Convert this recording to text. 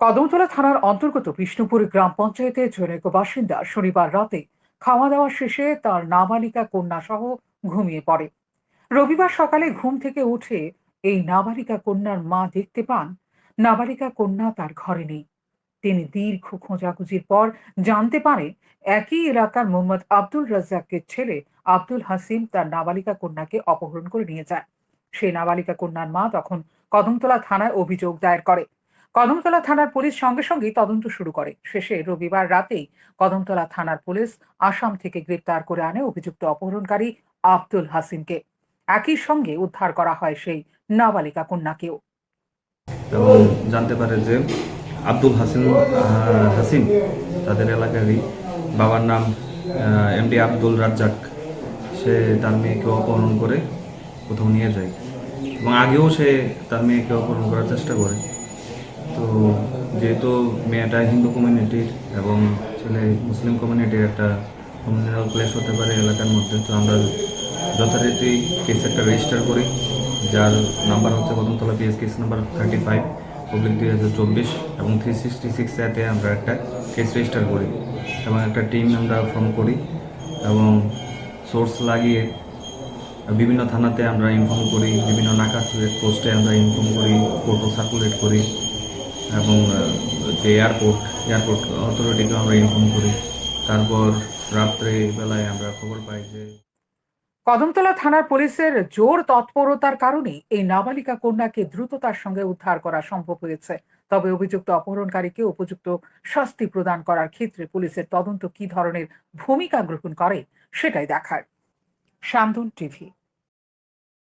কদমতলা থানার অন্তর্গত বিষ্ণুপুর গ্রাম পঞ্চায়েতের জনৈক বাসিন্দা শনিবার রাতে খাওয়া দাওয়া শেষে তার নাবালিকা কন্যা সহ ঘুমিয়ে পড়ে। রবিবার সকালে ঘুম থেকে উঠে এই নাবালিকা কন্যার মা দেখতে পান, নাবালিকা কন্যা তার ঘরে নেই। তিনি দীর্ঘ খোঁজাখুঁজির পর জানতে পারে একই এলাকার মোহাম্মদ আব্দুল রাজ্জাকের ছেলে আব্দুল হাসিম তার নাবালিকা কন্যাকে অপহরণ করে নিয়ে যায়। সেই নাবালিকা কন্যার মা তখন কদমতলা থানায় অভিযোগ দায়ের করে। কদমতলা থানার পুলিশ সঙ্গে সঙ্গেই তদন্ত শুরু করে। শেষে রবিবার রাতেই কদমতলা থানার পুলিশ আসাম থেকে গ্রেপ্তার করে আনে অভিযুক্ত অপহরণকারী আব্দুল হাসিনকে। একই সঙ্গে উদ্ধার করা হয় সেই নাবালিকা কন্যাকেও। এবং জানতে পারে যে আব্দুল হাসিন হাসিম তাদের এলাকারই বাবার নাম এমডি আব্দুল রাজ্জাক। সে তার মেয়েকে অপহরণ করে কোথাও নিয়ে যায়। এবং আগেও সে তার মেয়েকে অপহরণ করার চেষ্টা করে। তো যেহেতু মেয়েটা হিন্দু কমিউনিটির এবং ছেলে মুসলিম কমিউনিটির একটা কমিউনাল প্লেস হতে পারে এলাকার মধ্যে, তো আমরা যথারীতি কেস একটা রেজিস্টার করি, যার নাম্বার হচ্ছে Kadamtala PS case number thirty five public দুই হাজার চব্বিশ এবং থ্রি সিক্সটি সিক্স অ্যাটে আমরা একটা কেস রেজিস্টার করি এবং একটা টিম আমরা ফর্ম করি এবং সোর্স লাগিয়ে বিভিন্ন থানাতে আমরা ইনফর্ম করি, বিভিন্ন নাকা পোস্টে আমরা ইনফর্ম করি ফটো সার্কুলেট করি। এবং যে এয়ারপোর্ট এয়ারপোর্ট অথরিটিকে আমরা ইনফর্ম করি। তারপর রাত্রে বেলায় আমরা খবর পাই যে কদমতলা থানার পুলিশের জোর তৎপরতার কারণে এই নাবালিকা কন্যাকে দ্রুততার সঙ্গে উদ্ধার করা সম্ভব হয়েছে। তবে অভিযুক্ত অপহরণকারীকে উপযুক্ত শাস্তি প্রদান করার ক্ষেত্রে পুলিশের তদন্ত কি ধরনের ভূমিকা গ্রহণ করে, সেটাই দেখার। শান্তন টিভি